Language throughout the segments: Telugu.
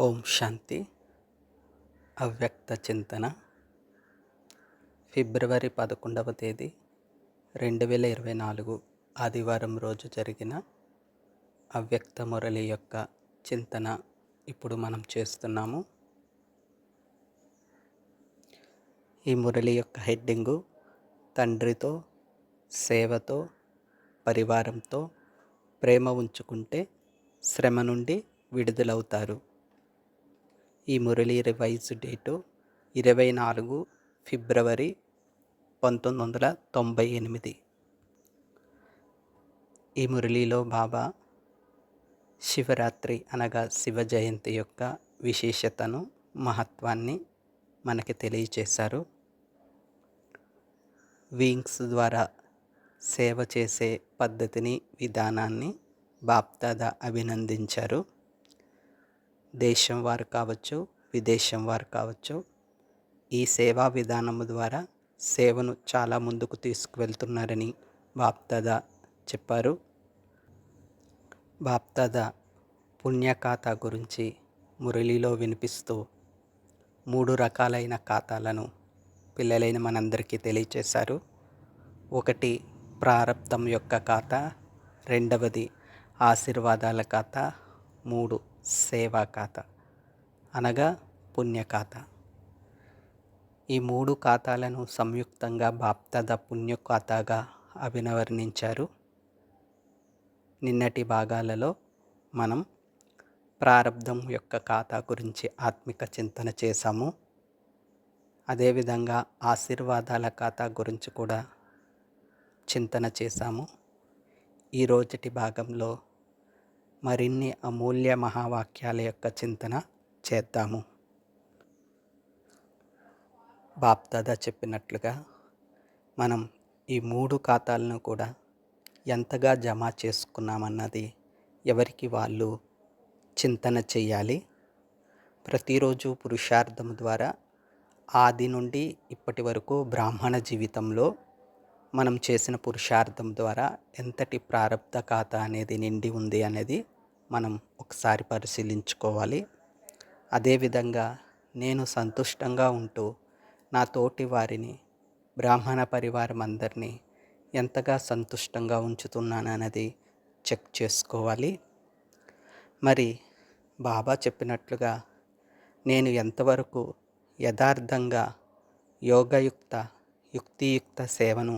ఓం శాంతి. అవ్యక్త చింతన. ఫిబ్రవరి పదకొండవ తేదీ రెండు వేల ఇరవై నాలుగు ఆదివారం రోజు జరిగిన అవ్యక్త మురళి యొక్క చింతన ఇప్పుడు మనం చేస్తున్నాము. ఈ మురళి యొక్క హెడ్డింగు తండ్రితో సేవతో పరివారంతో ప్రేమ ఉంచుకుంటే శ్రమ నుండి విడుదలవుతారు. ఈ మురళి రివైజ్ డేటు ఇరవై నాలుగు ఫిబ్రవరి పంతొమ్మిది వందల తొంభై ఎనిమిది. ఈ మురళిలో బాబా శివరాత్రి అనగా శివ జయంతి యొక్క విశేషతను మహత్వాన్ని మనకి తెలియచేశారు. వింగ్స్ ద్వారా సేవ చేసే పద్ధతిని విధానాన్ని బాప్దాద అభినందించారు. దేశం వారు కావచ్చు విదేశం వారు కావచ్చు ఈ సేవా విధానము ద్వారా సేవను చాలా ముందుకు తీసుకువెళ్తున్నారని బాప్దాద చెప్పారు. బాప్దాద పుణ్య ఖాతా గురించి మురళిలో వినిపిస్తూ మూడు రకాలైన ఖాతాలను పిల్లలైన మనందరికీ తెలియచేశారు. ఒకటి ప్రారంభం యొక్క ఖాతా రెండవది ఆశీర్వాదాల ఖాతా మూడు సేవా ఖాతా అనగా పుణ్య ఖాతా ఈ మూడు ఖాతాలను సంయుక్తంగా బాప్తద పుణ్య ఖాతాగా అభినవర్ణించారు నిన్నటి భాగాలలో మనం ప్రారంధం యొక్క ఖాతా గురించి ఆత్మిక చింతన చేశాము. అదేవిధంగా ఆశీర్వాదాల ఖాతా గురించి కూడా చింతన చేశాము. ఈ రోజటి భాగంలో మరిన్ని అమూల్య మహావాక్యాల యొక్క చింతన చేద్దాము. బాప్దాదా చెప్పినట్లుగా మనం ఈ మూడు ఖాతాలను కూడా ఎంతగా జమ చేసుకున్నామన్నది ఎవరికి వాళ్ళు చింతన చేయాలి ప్రతిరోజు పురుషార్థం ద్వారా ఆది నుండి ఇప్పటి వరకు బ్రాహ్మణ జీవితంలో మనం చేసిన పురుషార్థం ద్వారా ఎంతటి ప్రారంధ ఖాతా అనేది నిండి ఉంది అనేది మనం ఒకసారి పరిశీలించుకోవాలి. అదేవిధంగా నేను సంతుష్టంగా ఉంటూ నా తోటి వారిని బ్రాహ్మణ పరివారం అందరినీ ఎంతగా సంతుష్టంగా ఉంచుతున్నానన్నది చెక్ చేసుకోవాలి. మరి బాబా చెప్పినట్లుగా నేను ఎంతవరకు యథార్థంగా యోగయుక్త యుక్తియుక్త సేవను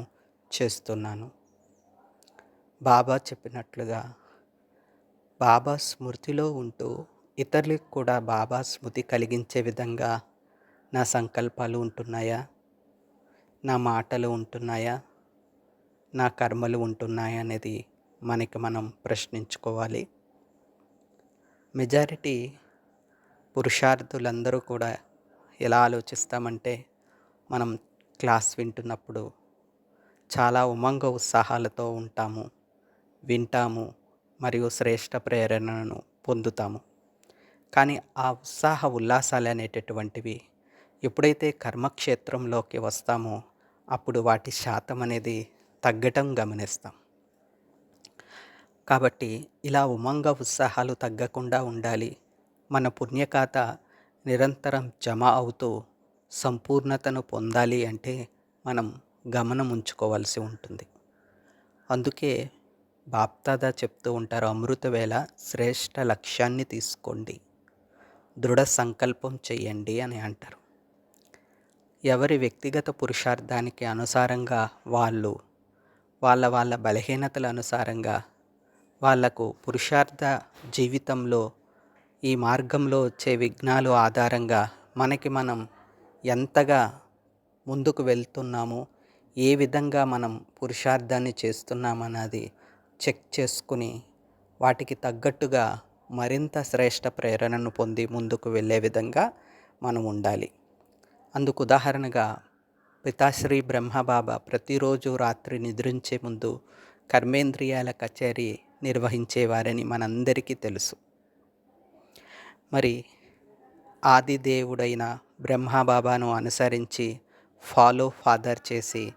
చేస్తున్నాను. బాబా చెప్పినట్లుగా బాబా స్మృతిలో ఉంటూ ఇతరులకు కూడా బాబా స్మృతి కలిగించే విధంగా నా సంకల్పాలు ఉంటున్నాయా? నా మాటలు ఉంటున్నాయా? నా కర్మలు ఉంటున్నాయా అనేది మనకి మనం ప్రశ్నించుకోవాలి. మెజారిటీ పురుషార్థులందరూ కూడా ఎలా ఆలోచిస్తామంటే మనం క్లాస్ వింటున్నప్పుడు చాలా ఉమంగ ఉత్సాహాలతో ఉంటాము వింటాము మరియు శ్రేష్ట ప్రేరణను పొందుతాము. కానీ ఆ ఉత్సాహ ఉల్లాసాలు అనేటటువంటివి ఎప్పుడైతే కర్మక్షేత్రంలోకి వస్తామో అప్పుడు వాటి శాతం అనేది తగ్గటం గమనిస్తాం. కాబట్టి ఇలా ఉమంగ ఉత్సాహాలు తగ్గకుండా ఉండాలి. మన పుణ్యఖాత నిరంతరం జమ అవుతూ సంపూర్ణతను పొందాలి అంటే మనం గమనం ఉంచుకోవాల్సి ఉంటుంది. అందుకే బాప్దాదా చెప్తూ ఉంటారు అమృత వేళ శ్రేష్ట లక్ష్యాన్ని తీసుకోండి. దృఢ సంకల్పం చేయండి అని అంటారు. ఎవరి వ్యక్తిగత పురుషార్థానికి అనుసారంగా వాళ్ళు వాళ్ళ వాళ్ళ బలహీనతల అనుసారంగా వాళ్ళకు పురుషార్థ జీవితంలో ఈ మార్గంలో వచ్చే విఘ్నాలు ఆధారంగా మనకి మనం ఎంతగా ముందుకు వెళ్తున్నామో ఏ విధంగా మనం పురుషార్థాన్ని చేస్తున్నామన్నది చెక్ చేసుకుని వాటికి తగ్గట్టుగా మరింత శ్రేష్ట ప్రేరణను పొంది ముందుకు వెళ్ళే విధంగా మనం ఉండాలి. అందుకు ఉదాహరణగా పితాశ్రీ బ్రహ్మబాబా ప్రతిరోజు రాత్రి నిద్రించే ముందు కర్మేంద్రియాల కచేరీ నిర్వహించేవారని మనందరికీ తెలుసు. మరి ఆదిదేవుడైన బ్రహ్మబాబాను అనుసరించి ఫాలో ఫాదర్ చేసి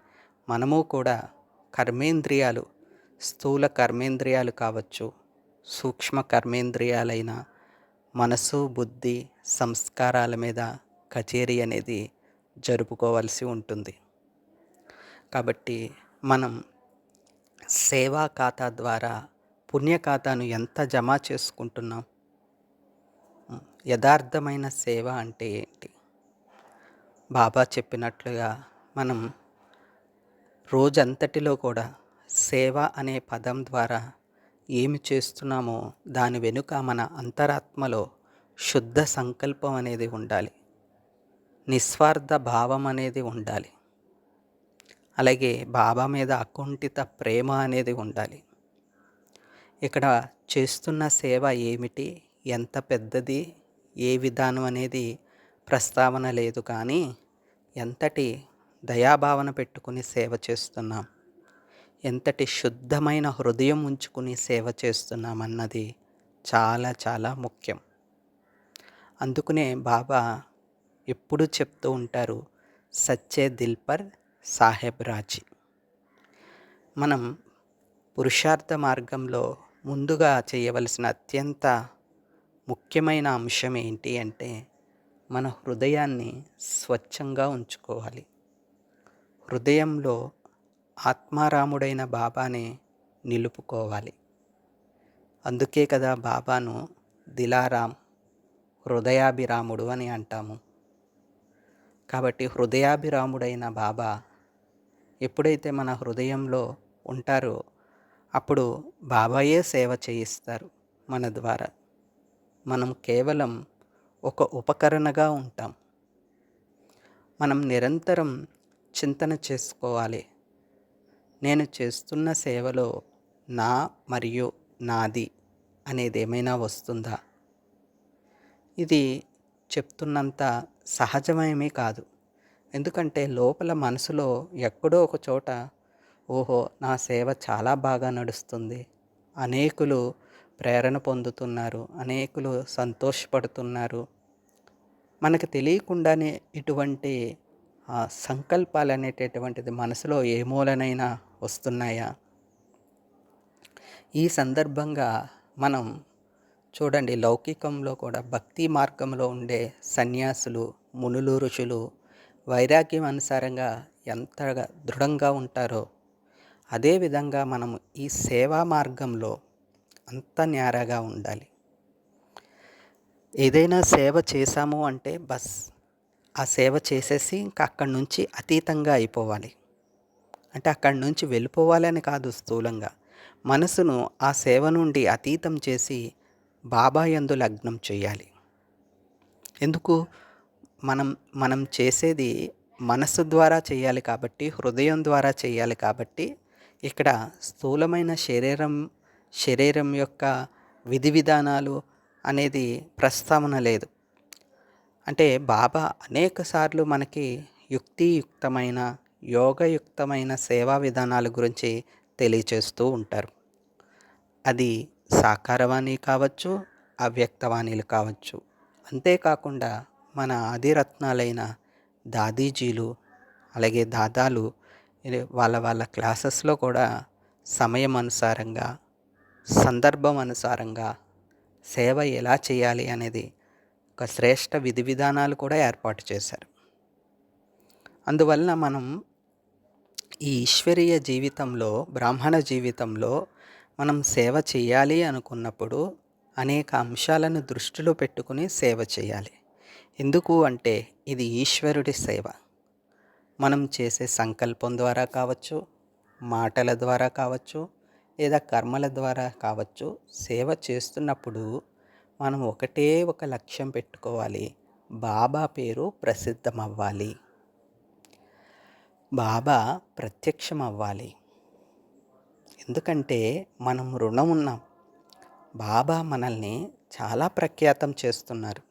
మనము కూడా కర్మేంద్రియాలు స్థూల కర్మేంద్రియాలు కావచ్చు సూక్ష్మ కర్మేంద్రియాలైన మనసు బుద్ధి సంస్కారాల మీద కచేరీ అనేది జరుపుకోవాల్సి ఉంటుంది. కాబట్టి మనం సేవా ఖాతా ద్వారా పుణ్య ఖాతాను ఎంత జమ చేసుకుంటున్నాం? యథార్థమైన సేవ అంటే ఏంటి? బాబా చెప్పినట్లుగా మనం రోజంతటిలో కూడా సేవ అనే పదం ద్వారా ఏమి చేస్తున్నామో దాని వెనుక మన అంతరాత్మలో శుద్ధ సంకల్పం అనేది ఉండాలి. నిస్వార్థ భావం అనేది ఉండాలి. అలాగే బాబా మీద అకుంఠిత ప్రేమ అనేది ఉండాలి. ఇక్కడ చేస్తున్న సేవ ఏమిటి? ఎంత పెద్దది? ఏ విధానం అనేది ప్రస్తావన లేదు కానీ ఎంతటి దయాభావన పెట్టుకుని సేవ చేస్తున్నాం. ఎంతటి శుద్ధమైన హృదయం ఉంచుకుని సేవ చేస్తున్నామన్నది చాలా చాలా ముఖ్యం. అందుకునే బాబా ఎప్పుడు చెప్తూ ఉంటారు సచ్చే దిల్పర్ సాహెబ్ రాజీ. మనం పురుషార్థ మార్గంలో ముందుగా చేయవలసిన అత్యంత ముఖ్యమైన అంశం ఏంటి అంటే మన హృదయాన్ని స్వచ్ఛంగా ఉంచుకోవాలి. హృదయంలో ఆత్మారాముడైన బాబాని నిలుపుకోవాలి. అందుకే కదా బాబాను దిలారాం హృదయాభిరాముడు అని అంటాము. కాబట్టి హృదయాభిరాముడైన బాబా ఎప్పుడైతే మన హృదయంలో ఉంటారో అప్పుడు బాబాయే సేవ చేయిస్తారు మన ద్వారా. మనం కేవలం ఒక ఉపకరణగా ఉంటాం. మనం నిరంతరం చింతన చేసుకోవాలి. నేను చేస్తున్న సేవలో నా మరియు నాది అనేది ఏమైనా వస్తుందా? ఇది చెప్తున్నంత సహజమేమీ కాదు. ఎందుకంటే లోపల మనసులో ఎక్కడో ఒక చోట ఓహో నా సేవ చాలా బాగా నడుస్తుంది. అనేకులు ప్రేరణ పొందుతున్నారు. అనేకులు సంతోషపడుతున్నారు. మనకు తెలియకుండానే ఇటువంటి సంకల్పాలు అనేటటువంటిది మనసులో ఏ మూలనైనా వస్తున్నాయా? ఈ సందర్భంగా మనం చూడండి లౌకికంలో కూడా భక్తి మార్గంలో ఉండే సన్యాసులు మునులు ఋషులు వైరాగ్యం అనుసారంగా ఎంతగా దృఢంగా ఉంటారో అదేవిధంగా మనం ఈ సేవా మార్గంలో అంత న్యారగా ఉండాలి. ఏదైనా సేవ చేశాము అంటే బస్ ఆ సేవ చేసేసి ఇంకా అక్కడి నుంచి అతీతంగా అయిపోవాలి. అంటే అక్కడి నుంచి వెళ్ళిపోవాలి కాదు స్థూలంగా. మనసును ఆ సేవ నుండి అతీతం చేసి బాబా ఎందు లగ్నం చేయాలి. ఎందుకు? మనం మనం చేసేది మనసు ద్వారా చేయాలి కాబట్టి హృదయం ద్వారా చేయాలి కాబట్టి ఇక్కడ స్థూలమైన శరీరం శరీరం యొక్క విధి విధానాలు అనేది ప్రస్తావన లేదు. అంటే బాబా అనేక సార్లు మనకి యుక్తియుక్తమైన యోగయుక్తమైన సేవా విధానాల గురించి తెలియచేస్తూ ఉంటారు. అది సాకారవాణి కావచ్చు అవ్యక్తవాణిలు కావచ్చు. అంతేకాకుండా మన ఆదిరత్నాలైన దాదీజీలు అలాగే దాదాలు వాళ్ళ వాళ్ళ క్లాసెస్లో కూడా సమయం అనుసారంగా సందర్భం అనుసారంగా సేవ ఎలా చేయాలి అనేది ఒక శ్రేష్ట విధి విధానాలు కూడా ఏర్పాటు చేశారు. అందువలన మనం ఈ ఈశ్వరీయ జీవితంలో బ్రాహ్మణ జీవితంలో మనం సేవ చేయాలి అనుకున్నప్పుడు అనేక అంశాలను దృష్టిలో పెట్టుకుని సేవ చేయాలి. ఎందుకు అంటే ఇది ఈశ్వరుడి సేవ. మనం చేసే సంకల్పం ద్వారా కావచ్చు మాటల ద్వారా కావచ్చు లేదా కర్మల ద్వారా కావచ్చు సేవ చేస్తున్నప్పుడు మనం ఒకటే ఒక లక్ష్యం పెట్టుకోవాలి. బాబా పేరు ప్రసిద్ధం అవ్వాలి బాబా ప్రత్యక్షం అవ్వాలి ఎందుకంటే మనం రుణం ఉన్నాం. బాబా మనల్ని చాలా ప్రఖ్యాతం చేస్తున్నారు.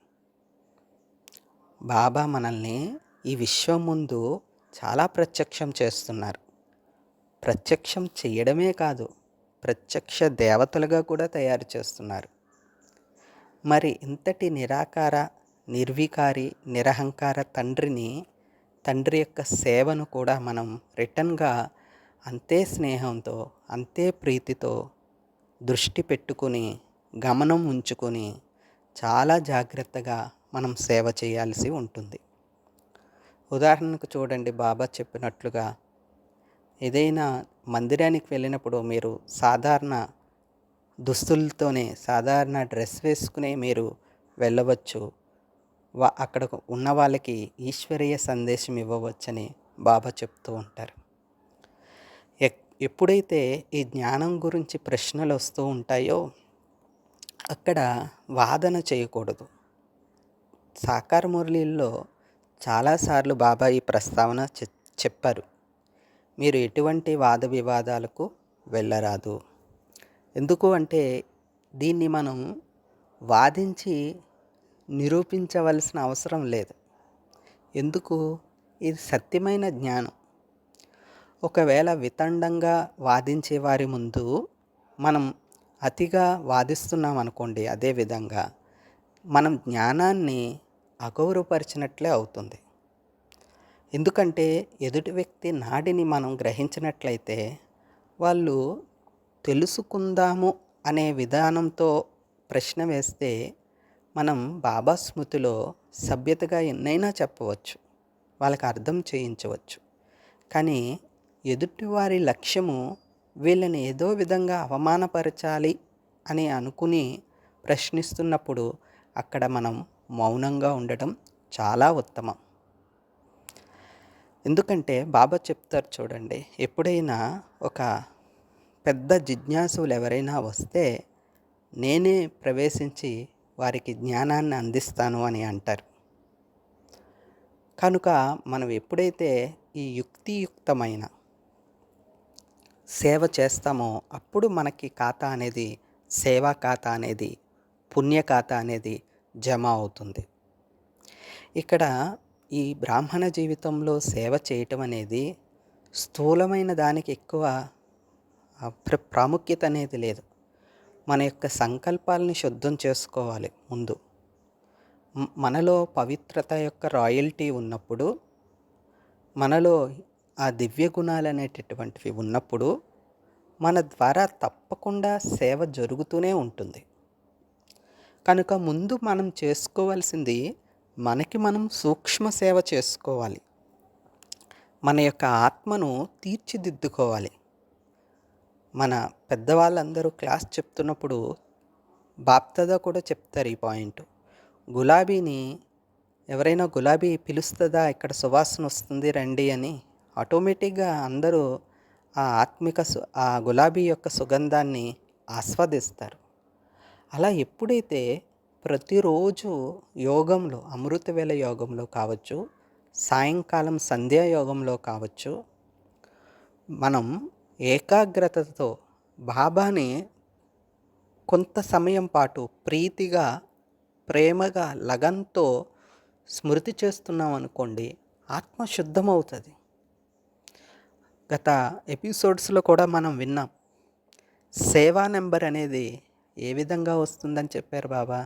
బాబా మనల్ని ఈ విశ్వం ముందు చాలా ప్రత్యక్షం చేస్తున్నారు. ప్రత్యక్షం చేయడమే కాదు ప్రత్యక్ష దేవతలుగా కూడా తయారు చేస్తున్నారు. మరి ఇంతటి నిరాకార నిర్వికారి నిరహంకార తండ్రిని తండ్రి యొక్క సేవను కూడా మనం రిటర్న్గా అంతే స్నేహంతో అంతే ప్రీతితో దృష్టి పెట్టుకుని గమనం ఉంచుకొని చాలా జాగ్రత్తగా మనం సేవ చేయాల్సి ఉంటుంది. ఉదాహరణకు చూడండి బాబా చెప్పినట్లుగా ఏదైనా మందిరానికి వెళ్ళినప్పుడు మీరు సాధారణ దుస్తులతోనే సాధారణ డ్రెస్ వేసుకునే మీరు వెళ్ళవచ్చు. వా అక్కడ ఉన్న వాళ్ళకి ఈశ్వరీయ సందేశం ఇవ్వవచ్చని బాబా చెప్తూ ఉంటారు. ఎక్ ఎప్పుడైతే ఈ జ్ఞానం గురించి ప్రశ్నలు వస్తూ ఉంటాయో అక్కడ వాదన చేయకూడదు. సాకార మురళీల్లో చాలాసార్లు బాబా ఈ ప్రస్తావన చె చెప్పారు. మీరు ఎటువంటి వాద వివాదాలకు వెళ్ళరాదు. ఎందుకు అంటే దీన్ని మనం వాదించి నిరూపించవలసిన అవసరం లేదు. ఎందుకు? ఇది సత్యమైన జ్ఞానం. ఒకవేళ వితండంగా వాదించే వారి ముందు మనం అతిగా వాదిస్తున్నాం అనుకోండి అదేవిధంగా మనం జ్ఞానాన్ని అగౌరవపరిచినట్లే అవుతుంది. ఎందుకంటే ఎదుటి వ్యక్తి నాడిని మనం గ్రహించినట్లయితే వాళ్ళు తెలుసుకుందాము అనే విధానంతో ప్రశ్న వేస్తే మనం బాబా స్మృతిలో సభ్యతగా ఎన్నైనా చెప్పవచ్చు వాళ్ళకి అర్థం చేయించవచ్చు. కానీ ఎదుటివారి లక్ష్యము వీళ్ళని ఏదో విధంగా అవమానపరచాలి అని అనుకుని ప్రశ్నిస్తున్నప్పుడు అక్కడ మనం మౌనంగా ఉండటం చాలా ఉత్తమం. ఎందుకంటే బాబా చెప్తారు చూడండి ఎప్పుడైనా ఒక పెద్ద జిజ్ఞాసులు ఎవరైనా వస్తే నేనే ప్రవేశించి వారికి జ్ఞానాన్ని అందిస్తాను అని అంటారు. కనుక మనం ఎప్పుడైతే ఈ యుక్తియుక్తమైన సేవ చేస్తామో అప్పుడు మనకి ఖాతా అనేది సేవా ఖాతా అనేది పుణ్య ఖాతా అనేది జమ అవుతుంది. ఇక్కడ ఈ బ్రాహ్మణ జీవితంలో సేవ చేయటం అనేది స్థూలమైన దానికి ఎక్కువ ప్ర ప్రాముఖ్యత అనేది లేదు. మన యొక్క సంకల్పాలని శుద్ధం చేసుకోవాలి ముందు. మనలో పవిత్రత యొక్క రాయల్టీ ఉన్నప్పుడు మనలో ఆ దివ్య గుణాలు అనేటటువంటివి ఉన్నప్పుడు మన ద్వారా తప్పకుండా సేవ జరుగుతూనే ఉంటుంది. కనుక ముందు మనం చేసుకోవాల్సింది మనకి మనం సూక్ష్మ సేవ చేసుకోవాలి. మన యొక్క ఆత్మను తీర్చిదిద్దుకోవాలి. మన పెద్దవాళ్ళందరూ క్లాస్ చెప్తున్నప్పుడు బాప్తదా కూడా చెప్తారు ఈ పాయింట్. గులాబీని ఎవరైనా గులాబీ పిలుస్తుందా? ఇక్కడ సువాసన వస్తుంది రండి అని. ఆటోమేటిక్గా అందరూ ఆ ఆత్మిక ఆ గులాబీ యొక్క సుగంధాన్ని ఆస్వాదిస్తారు. అలా ఎప్పుడైతే ప్రతిరోజు యోగంలో అమృతవేళ యోగంలో కావచ్చు సాయంకాలం సంధ్యాయోగంలో కావచ్చు మనం ఏకాగ్రతతో బాబాని కొంత సమయం పాటు ప్రీతిగా ప్రేమగా లగన్తో స్మృతి చేస్తున్నాం అనుకోండి ఆత్మ శుద్ధమవుతుంది. గత ఎపిసోడ్స్లో కూడా మనం విన్నాం సేవా నెంబర్ అనేది ఏ విధంగా వస్తుందని చెప్పారు బాబా?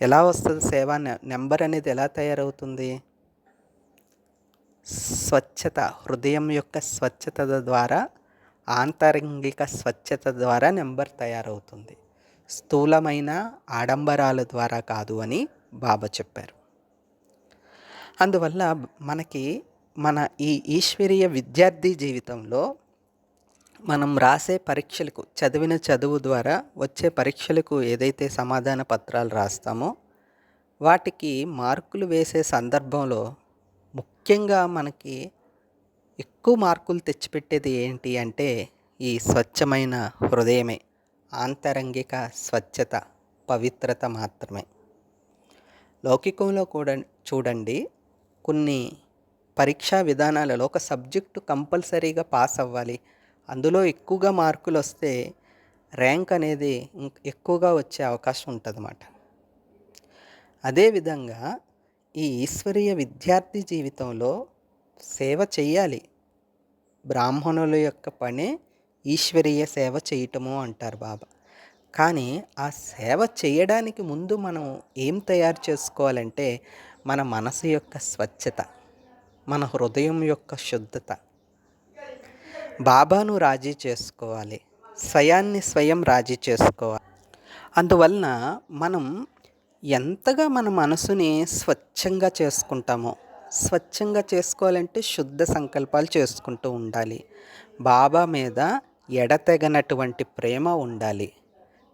ఎలా వస్తుంది సేవా నెంబర్ అనేది ఎలా తయారవుతుంది? స్వచ్ఛత హృదయం యొక్క స్వచ్ఛత ద్వారా ఆంతరంగిక స్వచ్ఛత ద్వారా నెంబర్ తయారవుతుంది. స్థూలమైన ఆడంబరాల ద్వారా కాదు అని బాబా చెప్పారు. అందువల్ల మనకి మన ఈ ఈశ్వరీయ విద్యార్థి జీవితంలో మనం రాసే పరీక్షలకు చదివిన చదువు ద్వారా వచ్చే పరీక్షలకు ఏదైతే సమాధాన పత్రాలు రాస్తామో వాటికి మార్కులు వేసే సందర్భంలో ముఖ్యంగా మనకి ఎక్కువ మార్కులు తెచ్చిపెట్టేది ఏంటి అంటే ఈ స్వచ్ఛమైన హృదయమే ఆంతరంగిక స్వచ్ఛత పవిత్రత మాత్రమే. లౌకికంలో కూడా చూడండి కొన్ని పరీక్షా విధానాలలో ఒక సబ్జెక్టు కంపల్సరీగా పాస్ అవ్వాలి. అందులో ఎక్కువగా మార్కులు వస్తే ర్యాంక్ అనేది ఎక్కువగా వచ్చే అవకాశం ఉంటుంది అన్నమాట అదేవిధంగా ఈ ఈశ్వరీయ విద్యార్థి జీవితంలో సేవ చేయాలి బ్రాహ్మణుల యొక్క పనే ఈశ్వరీయ సేవ చేయటము అంటారు బాబా. కానీ ఆ సేవ చేయడానికి ముందు మనం ఏం తయారు చేసుకోవాలంటే మన మనసు యొక్క స్వచ్ఛత మన హృదయం యొక్క శుద్ధత. బాబాను రాజీ చేసుకోవాలి. స్వయాన్ని స్వయం రాజీ చేసుకోవాలి. అందువలన మనం ఎంతగా మన మనసుని స్వచ్ఛంగా చేసుకుంటామో స్వచ్ఛంగా చేసుకోవాలంటే శుద్ధ సంకల్పాలు చేసుకుంటూ ఉండాలి. బాబా మీద ఎడతెగనటువంటి ప్రేమ ఉండాలి.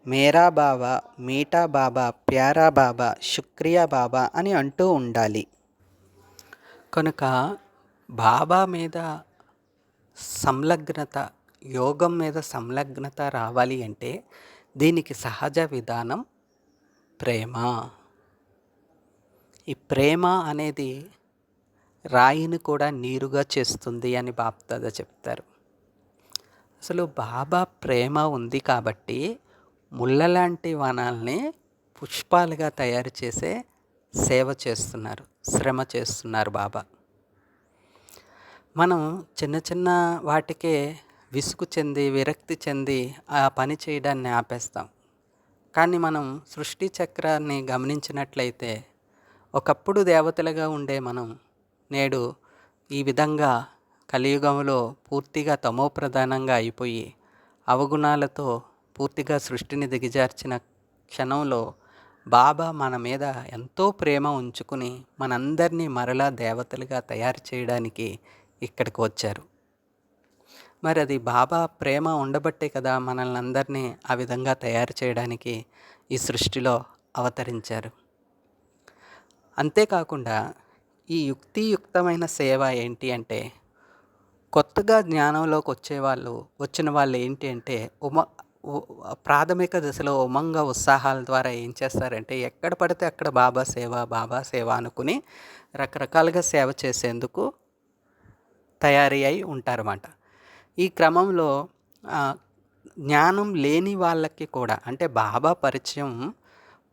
మేరా బాబా మీఠా బాబా ప్యారా బాబా శుక్రియా బాబా అని అంటూ ఉండాలి. కనుక బాబా మీద సంలగ్నత యోగం మీద సంలగ్నత రావాలి అంటే దీనికి సహజ విధానం ప్రేమ. ఈ ప్రేమ అనేది రాయిని కూడా నీరుగా చేస్తుంది అని బాప్దాద చెప్తారు. అసలు బాబా ప్రేమ ఉంది కాబట్టి ముళ్ళ లాంటి వనాల్ని పుష్పాలుగా తయారు చేసే సేవ చేస్తున్నారు శ్రమ చేస్తున్నారు బాబా. మనం చిన్న చిన్న వాటికే విసుగు చెంది విరక్తి చెంది ఆ పని చేయడాన్ని ఆపేస్తాం. కానీ మనం సృష్టి చక్రాన్ని గమనించినట్లయితే ఒకప్పుడు దేవతలుగా ఉండే మనం నేడు ఈ విధంగా కలియుగంలో పూర్తిగా తమో ప్రధానంగా అయిపోయి అవగుణాలతో పూర్తిగా సృష్టిని దిగజార్చిన క్షణంలో బాబా మన మీద ఎంతో ప్రేమ ఉంచుకుని మనందరినీ మరలా దేవతలుగా తయారు చేయడానికి ఇక్కడికి వచ్చారు. మరి అది బాబా ప్రేమ ఉండబట్టే కదా మనల్ని అందరినీ ఆ విధంగా తయారు చేయడానికి ఈ సృష్టిలో అవతరించారు. అంతేకాకుండా ఈ యుక్తియుక్తమైన సేవ ఏంటి అంటే కొత్తగా జ్ఞానంలోకి వచ్చేవాళ్ళు వచ్చిన వాళ్ళు ఏంటి అంటే ఉమ ప్రాథమిక దశలో ఉమంగ ఉత్సాహాల ద్వారా ఏం చేస్తారంటే ఎక్కడ పడితే అక్కడ బాబా సేవ బాబా సేవ అనుకుని రకరకాలుగా సేవ చేసేందుకు తయారీ అయి ఉంటారన్నమాట. ఈ క్రమంలో జ్ఞానం లేని వాళ్ళకి కూడా అంటే బాబా పరిచయం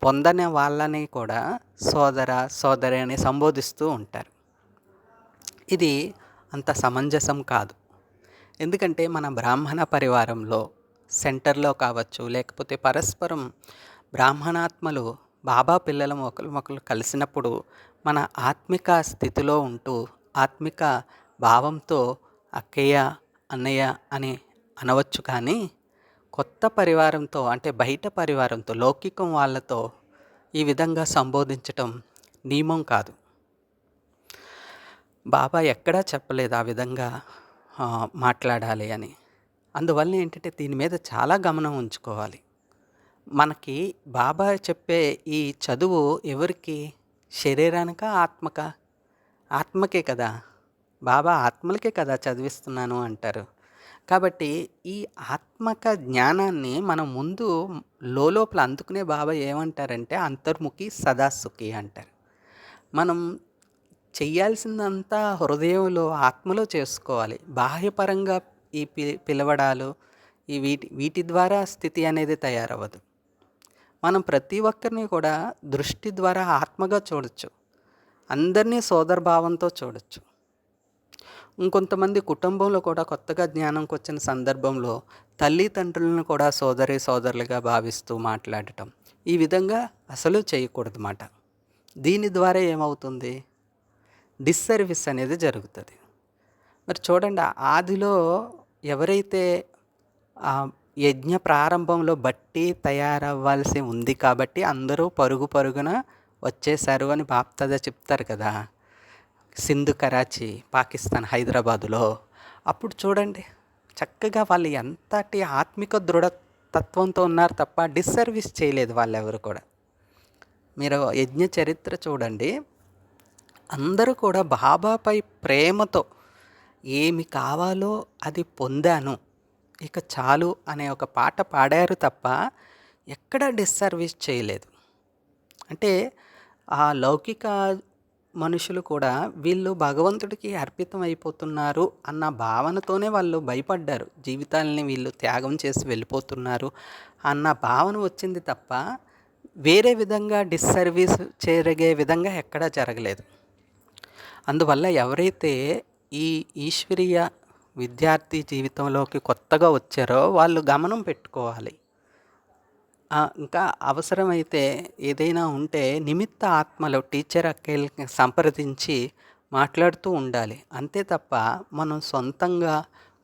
పొందని వాళ్ళని కూడా సోదర సోదరి అని సంబోధిస్తూ ఉంటారు. ఇది అంత సమంజసం కాదు. ఎందుకంటే మన బ్రాహ్మణ పరివారంలో సెంటర్లో కావచ్చు లేకపోతే పరస్పరం బ్రాహ్మణాత్మలు బాబా పిల్లల మొక్కలు ఒకరు కలిసినప్పుడు మన ఆత్మిక స్థితిలో ఉంటూ ఆత్మిక భావంతో అక్కయ్య అన్నయ్య అని అనవచ్చు కానీ కొత్త పరివారంతో అంటే బయట పరివారంతో లౌకికం వాళ్ళతో ఈ విధంగా సంబోధించటం నియమం కాదు. బాబా ఎక్కడా చెప్పలేదు ఆ విధంగా మాట్లాడాలి అని. అందువల్ల ఏంటంటే దీని మీద చాలా గమనం ఉంచుకోవాలి. మనకి బాబా చెప్పే ఈ చదువు ఎవరికి? శరీరానిక ఆత్మక? ఆత్మకే కదా. బాబా ఆత్మలకే కదా చదివిస్తున్నాను అంటారు. కాబట్టి ఈ ఆత్మక జ్ఞానాన్ని మనం ముందు లోపల అందుకునే బాబా ఏమంటారంటే అంతర్ముఖి సదాసుఖి అంటారు. మనం చెయ్యాల్సిందంతా హృదయంలో ఆత్మలో చేసుకోవాలి. బాహ్యపరంగా ఈ పి పిలవడాలు ఈ వీటి వీటి ద్వారా స్థితి అనేది తయారవ్వదు. మనం ప్రతి ఒక్కరిని కూడా దృష్టి ద్వారా ఆత్మగా చూడొచ్చు. అందరినీ సోదరభావంతో చూడొచ్చు. ఇంకొంతమంది కుటుంబంలో కూడా కొత్తగా జ్ఞానంకి వచ్చిన సందర్భంలో తల్లిదండ్రులను కూడా సోదరి సోదరులుగా భావిస్తూ మాట్లాడటం ఈ విధంగా అసలు చేయకూడదు మాట దీని ద్వారా ఏమవుతుంది? డిస్సర్వీస్ అనేది జరుగుతుంది. మరి చూడండి ఆదిలో ఎవరైతే యజ్ఞ ప్రారంభంలో బట్టి తయారవ్వాల్సి ఉంది కాబట్టి అందరూ పరుగు పరుగున వచ్చేసారు అని బాప్తద చెప్తారు కదా. సింధు కరాచీ పాకిస్తాన్ హైదరాబాదులో. అప్పుడు చూడండి చక్కగా వాళ్ళు ఎంతటి ఆత్మిక దృఢతత్వంతో ఉన్నారు తప్ప డిస్సర్వీస్ చేయలేదు వాళ్ళెవరు కూడా. మీరు యజ్ఞ చరిత్ర చూడండి అందరూ కూడా బాబాపై ప్రేమతో ఏమి కావాలో అది పొందాను. ఇక చాలు అనే ఒక పాట పాడారు తప్ప ఎక్కడ డిస్సర్వీస్ చేయలేదు. అంటే ఆ లౌకిక మనుషులు కూడా వీళ్ళు భగవంతుడికి అర్పితం అయిపోతున్నారు అన్న భావనతోనే వాళ్ళు భయపడ్డారు. జీవితాలని వీళ్ళు త్యాగం చేసి వెళ్ళిపోతున్నారు అన్న భావన వచ్చింది తప్ప వేరే విధంగా డిస్సర్వీస్ జరిగే విధంగా ఎక్కడా జరగలేదు. అందువల్ల ఎవరైతే ఈ ఈశ్వరీయ విద్యార్థి జీవితంలోకి కొత్తగా వచ్చారో వాళ్ళు గమనం పెట్టుకోవాలి. ఇంకా అవసరమైతే ఏదైనా ఉంటే నిమిత్త ఆత్మలో టీచర్ అక్కల్ సంప్రదించి మాట్లాడుతూ ఉండాలి. అంతే తప్ప మనం సొంతంగా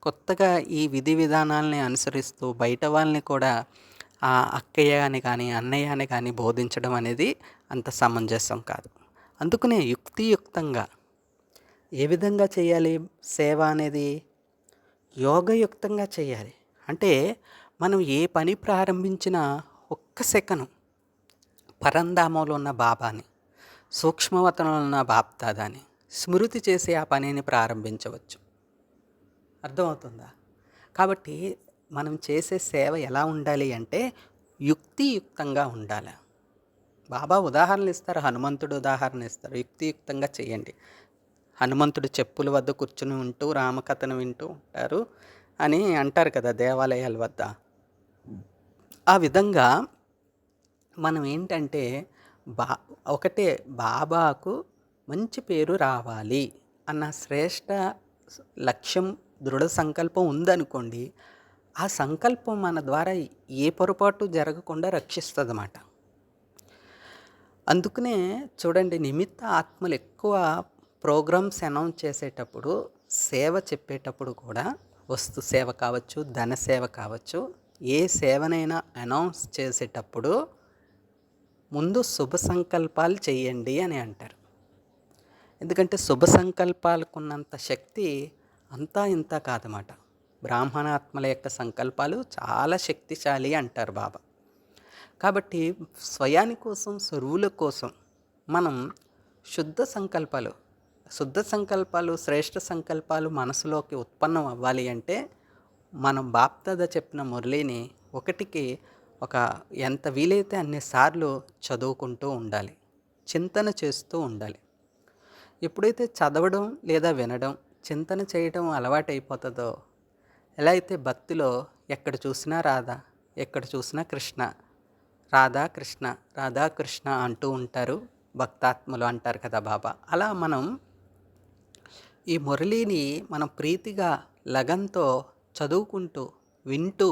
కొత్తగా ఈ విధి విధానాలని అనుసరిస్తూ బయట వాళ్ళని కూడా ఆ అక్కయ్య అని కానీ అన్నయ్య అని కానీ బోధించడం అనేది అంత సమంజసం కాదు. అందుకనే యుక్తియుక్తంగా ఏ విధంగా చేయాలి? సేవ అనేది యోగయుక్తంగా చేయాలి. అంటే మనం ఏ పని ప్రారంభించినా ఒక్క సెకను. పరంధామంలో ఉన్న బాబాని సూక్ష్మవతనంలో ఉన్న బాప్తాదాని స్మృతి చేసి ఆ పనిని ప్రారంభించవచ్చు. అర్థమవుతుందా? కాబట్టి మనం చేసే సేవ ఎలా ఉండాలి అంటే యుక్తియుక్తంగా ఉండాలి. బాబా ఉదాహరణలు ఇస్తారు హనుమంతుడు ఉదాహరణ ఇస్తారు. యుక్తియుక్తంగా చేయండి. హనుమంతుడు చెప్పుల వద్ద కూర్చుని ఉంటూ రామకథను వింటూ ఉంటారు అని అంటారు కదా దేవాలయాల వద్ద. ఆ విధంగా మనం ఏంటంటే బా ఒకటే బాబాకు మంచి పేరు రావాలి అన్న శ్రేష్ట లక్ష్యం దృఢ సంకల్పం ఉందనుకోండి ఆ సంకల్పం మన ద్వారా ఏ పొరపాటు జరగకుండా రక్షిస్తుందన్నమాట. అందుకనే చూడండి నిమిత్త ఆత్మలు ఎక్కువ ప్రోగ్రామ్స్ అనౌన్స్ చేసేటప్పుడు సేవ చెప్పేటప్పుడు కూడా వస్తు సేవ కావచ్చు ధన సేవ కావచ్చు ఏ సేవనైనా అనౌన్స్ చేసేటప్పుడు ముందు శుభ సంకల్పాలు చేయండి అని అంటారు. ఎందుకంటే శుభ సంకల్పాలకు ఉన్నంత శక్తి అంతా ఇంత కాదన్నమాట. బ్రాహ్మణాత్మల యొక్క సంకల్పాలు చాలా శక్తిశాలి అంటారు బాబా. కాబట్టి స్వయాని కోసం సరువుల కోసం మనం శుద్ధ సంకల్పాలు శుద్ధ సంకల్పాలు శ్రేష్ఠ సంకల్పాలు మనసులోకి ఉత్పన్నం అవ్వాలి అంటే మనం బాప్దాద చెప్పిన మురళిని ఒకటికి ఒక ఎంత వీలైతే అన్నిసార్లు చదువుకుంటూ ఉండాలి చింతన చేస్తూ ఉండాలి. ఎప్పుడైతే చదవడం లేదా వినడం చింతన చేయడం అలవాటైపోతుందో ఎలా అయితే భక్తిలో ఎక్కడ చూసినా రాధా ఎక్కడ చూసినా కృష్ణ రాధా కృష్ణ రాధా కృష్ణ అంటూ ఉంటారు భక్తాత్మలు అంటారు కదా బాబా. అలా మనం ఈ మురళిని మనం ప్రీతిగా లగన్తో చదువుకుంటూ వింటూ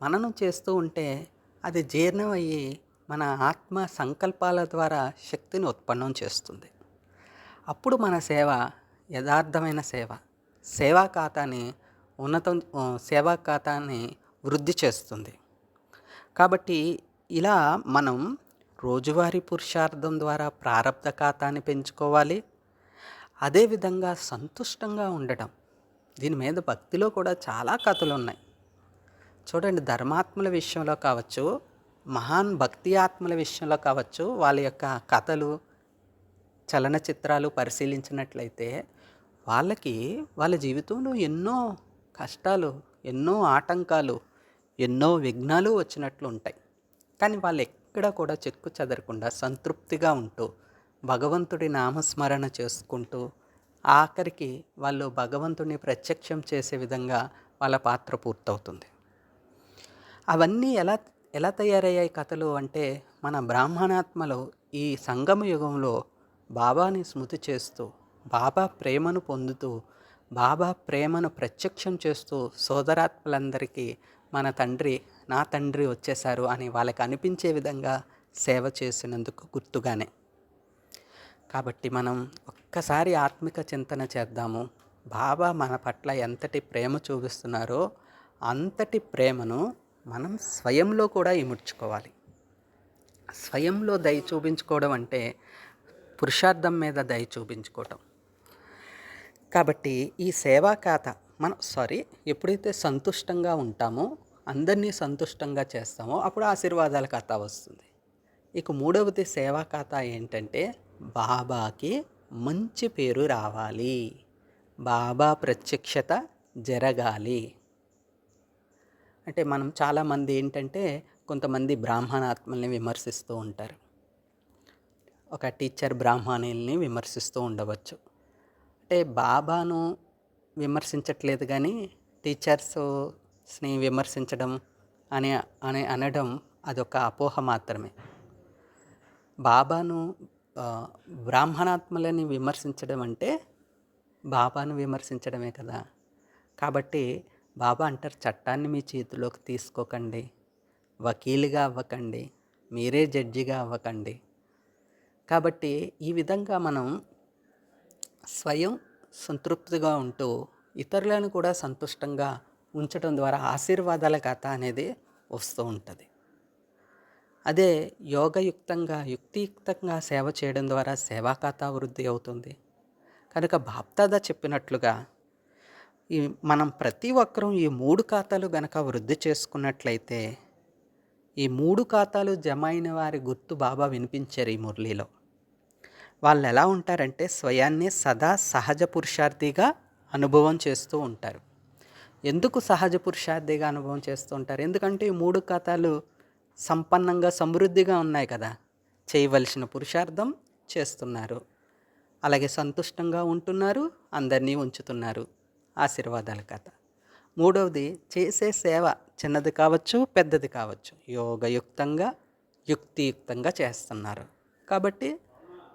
మననం చేస్తూ ఉంటే అది జీర్ణమయ్యి మన ఆత్మ సంకల్పాల ద్వారా శక్తిని ఉత్పన్నం చేస్తుంది. అప్పుడు మన సేవ యథార్థమైన సేవ సేవా ఖాతాని ఉన్నతం సేవా ఖాతాని వృద్ధి చేస్తుంది. కాబట్టి ఇలా మనం రోజువారీ పురుషార్థం ద్వారా ప్రారంధ ఖాతాని పెంచుకోవాలి. అదేవిధంగా సంతుష్టంగా ఉండటం దీని మీద భక్తిలో కూడా చాలా కథలు ఉన్నాయి చూడండి ధర్మాత్మల విషయంలో కావచ్చు మహాన్ భక్తి ఆత్మల విషయంలో కావచ్చు వాళ్ళ యొక్క కథలు చలనచిత్రాలు పరిశీలించినట్లయితే వాళ్ళకి వాళ్ళ జీవితంలో ఎన్నో కష్టాలు ఎన్నో ఆటంకాలు ఎన్నో విఘ్నాలు వచ్చినట్లు ఉంటాయి. కానీ వాళ్ళు ఎక్కడ కూడా చెక్కు చెదరకుండా సంతృప్తిగా ఉంటూ భగవంతుడి నామస్మరణ చేసుకుంటూ ఆఖరికి వాళ్ళు భగవంతుని ప్రత్యక్షం చేసే విధంగా వాళ్ళ పాత్ర పూర్తవుతుంది. అవన్నీ ఎలా ఎలా తయారయ్యాయి కథలు అంటే మన బ్రాహ్మణాత్మలో ఈ సంగమ యుగంలో బాబాని స్మృతి చేస్తూ బాబా ప్రేమను పొందుతూ బాబా ప్రేమను ప్రత్యక్షం చేస్తూ సోదరాత్మలందరికీ మన తండ్రి నా తండ్రి వచ్చేశారు అని వాళ్ళకి అనిపించే విధంగా సేవ చేసినందుకు గుర్తుగానే. కాబట్టి మనం ఒక్కసారి ఆత్మిక చింతన చేద్దాము. బాబా మన పట్ల ఎంతటి ప్రేమ చూపిస్తున్నారో అంతటి ప్రేమను మనం స్వయంలో కూడా ఇముడ్చుకోవాలి. స్వయంలో దయ చూపించుకోవడం అంటే పురుషార్థం మీద దయ చూపించుకోవటం. కాబట్టి ఈ సేవా ఖాత మనం సారీ ఎప్పుడైతే సంతుష్టంగా ఉంటామో అందరినీ సంతుష్టంగా చేస్తామో అప్పుడు ఆశీర్వాదాల ఖాతా వస్తుంది. ఇక మూడవది సేవా ఖాతా ఏంటంటే బాబాకి మంచి పేరు రావాలి. బాబా ప్రత్యక్షత జరగాలి. అంటే మనం చాలామంది ఏంటంటే కొంతమంది బ్రాహ్మణాత్మల్ని విమర్శిస్తూ ఉంటారు. ఒక టీచర్ బ్రాహ్మణుల్ని విమర్శిస్తూ ఉండవచ్చు. అంటే బాబాను విమర్శించట్లేదు కానీ టీచర్స్ని విమర్శించడం అని అని అనడం అదొక అపోహ మాత్రమే. బాబాను బ్రాహ్మణాత్మలని విమర్శించడం అంటే బాబాను విమర్శించడమే కదా. కాబట్టి బాబా అంటారు చట్టాన్ని మీ చేతిలోకి తీసుకోకండి. వకీలుగా అవ్వకండి. మీరే జడ్జిగా అవ్వకండి. కాబట్టి ఈ విధంగా మనం స్వయం సంతృప్తిగా ఉంటూ ఇతరులను కూడా సంతుష్టంగా ఉంచడం ద్వారా ఆశీర్వాదాల కథ అనేది వస్తూ ఉంటుంది. అదే యోగయుక్తంగా యుక్తియుక్తంగా సేవ చేయడం ద్వారా సేవా ఖాతా వృద్ధి అవుతుంది. కనుక బాప్దాదా చెప్పినట్లుగా మనం ప్రతి ఒక్కరూ ఈ మూడు ఖాతాలు గనక వృద్ధి చేసుకున్నట్లయితే ఈ మూడు ఖాతాలు జమ అయిన వారి గుర్తు బాబా వినిపించారు ఈ మురళిలో. వాళ్ళు ఎలా ఉంటారంటే స్వయాన్ని సదా సహజ పురుషార్థిగా అనుభవం చేస్తూ ఉంటారు. ఎందుకు సహజ పురుషార్థిగా అనుభవం చేస్తూ ఉంటారు? ఎందుకంటే ఈ మూడు ఖాతాలు సంపన్నంగా సమృద్ధిగా ఉన్నాయి కదా. చేయవలసిన పురుషార్థం చేస్తున్నారు. అలాగే సంతుష్టంగా ఉంటున్నారు అందరినీ ఉంచుతున్నారు. ఆశీర్వాదాల కథ. మూడవది చేసే సేవ చిన్నది కావచ్చు పెద్దది కావచ్చు. యోగయుక్తంగా యుక్తియుక్తంగా చేస్తున్నారు. కాబట్టి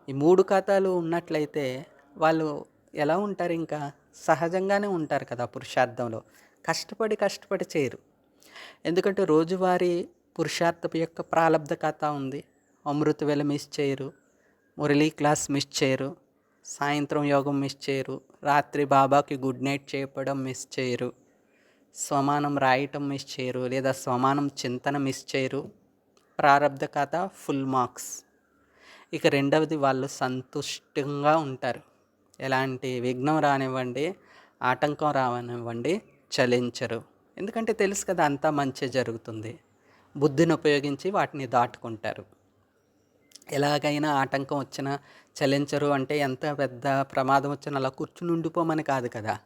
ఈ మూడు ఖాతాలు ఉన్నట్లయితే వాళ్ళు ఎలా ఉంటారు ఇంకా? సహజంగానే ఉంటారు కదా పురుషార్థంలో. కష్టపడి కష్టపడి చేయరు. ఎందుకంటే రోజువారీ పురుషార్థపు యొక్క ప్రాలబ్ధ ఖాతా ఉంది. అమృత వేళ మిస్ చేయరు. మురళీ క్లాస్ మిస్ చేయరు. సాయంత్రం యోగం మిస్ చేయరు. రాత్రి బాబాకి గుడ్ నైట్ చెప్పడం మిస్ చేయరు. స్వమానం రాయటం మిస్ చేయరు. లేదా స్వమానం చింతన మిస్ చేయరు. ప్రారంధ కథ ఫుల్ మార్క్స్ ఇక రెండవది వాళ్ళు సంతుష్టంగా ఉంటారు. ఎలాంటి విఘ్నం రానివ్వండి ఆటంకం రావనివ్వండి చలించరు. ఎందుకంటే తెలుసు కదా అంతా మంచి జరుగుతుంది. బుద్ధిని ఉపయోగించి వాటిని దాటుకుంటారు. ఎలాగైనా ఆటంకం వచ్చినా చలించరు అంటే ఎంత పెద్ద ప్రమాదం వచ్చినా అలా కూర్చుని ఉండిపోమని కాదు కదా.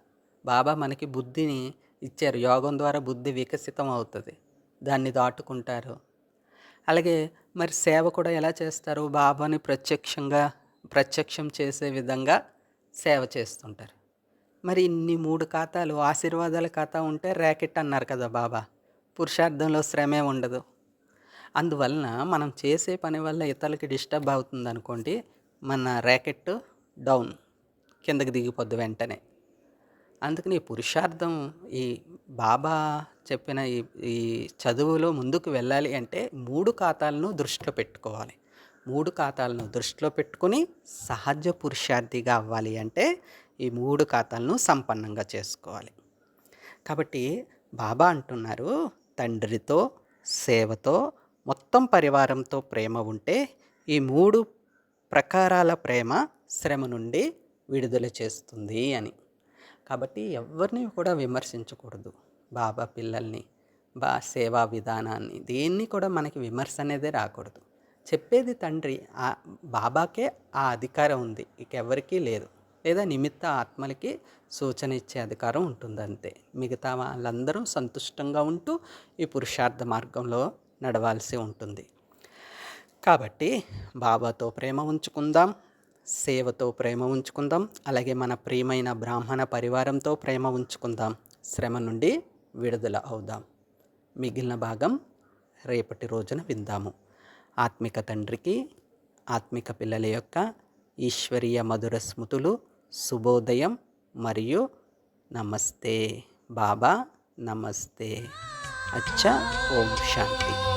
బాబా మనకి బుద్ధిని ఇచ్చారు. యోగం ద్వారా బుద్ధి వికసితం అవుతుంది. దాన్ని దాటుకుంటారు. అలాగే మరి సేవ కూడా ఎలా చేస్తారు? బాబాని ప్రత్యక్షంగా ప్రత్యక్షం చేసే విధంగా సేవ చేస్తుంటారు. మరి ఇన్ని మూడు ఖాతాలు ఆశీర్వాదాల ఖాతా ఉంటే ర్యాకెట్ అన్నారు కదా బాబా. పురుషార్థంలో శ్రమే ఉండదు. అందువలన మనం చేసే పని వల్ల ఇతరులకి డిస్టర్బ్ అవుతుంది అనుకోండి మన ర్యాకెట్ డౌన్ కిందకి దిగిపోద్ది వెంటనే. అందుకని ఈ పురుషార్థం ఈ బాబా చెప్పిన ఈ ఈ చదువులో ముందుకు వెళ్ళాలి అంటే మూడు ఖాతాలను దృష్టిలో పెట్టుకోవాలి. మూడు ఖాతాలను దృష్టిలో పెట్టుకొని సహజ పురుషార్థిగా అవ్వాలి అంటే ఈ మూడు ఖాతాలను సంపన్నంగా చేసుకోవాలి. కాబట్టి బాబా అంటున్నారు తండ్రితో సేవతో మొత్తం పరివారంతో ప్రేమ ఉంటే ఈ మూడు ప్రకారాల ప్రేమ శ్రమ నుండి విడుదల చేస్తుంది అని. కాబట్టి ఎవరిని కూడా విమర్శించకూడదు. బాబా పిల్లల్ని బా సేవా విధానాన్ని దేన్ని కూడా మనకి విమర్శ అనేది రాకూడదు. చెప్పేది తండ్రి ఆ బాబాకే ఆ అధికారం ఉంది ఇకెవరికీ లేదు. లేదా నిమిత్త ఆత్మలకి సూచన ఇచ్చే అధికారం ఉంటుంది అంతే మిగతా వాళ్ళందరూ సంతుష్టంగా ఉంటూ ఈ పురుషార్థ మార్గంలో నడవాల్సి ఉంటుంది. కాబట్టి బాబాతో ప్రేమ ఉంచుకుందాం సేవతో ప్రేమ ఉంచుకుందాం అలాగే మన ప్రియమైన బ్రాహ్మణ పరివారంతో ప్రేమ ఉంచుకుందాం. శ్రమ నుండి విడుదల అవుదాం. మిగిలిన భాగం రేపటి రోజున విందాము. ఆత్మిక తండ్రికి ఆత్మిక పిల్లల యొక్క ఈశ్వరీయ మధుర స్మృతులు శుభోదయం మరియు నమస్తే బాబా నమస్తే. అచ్చా ఓం శాంతి.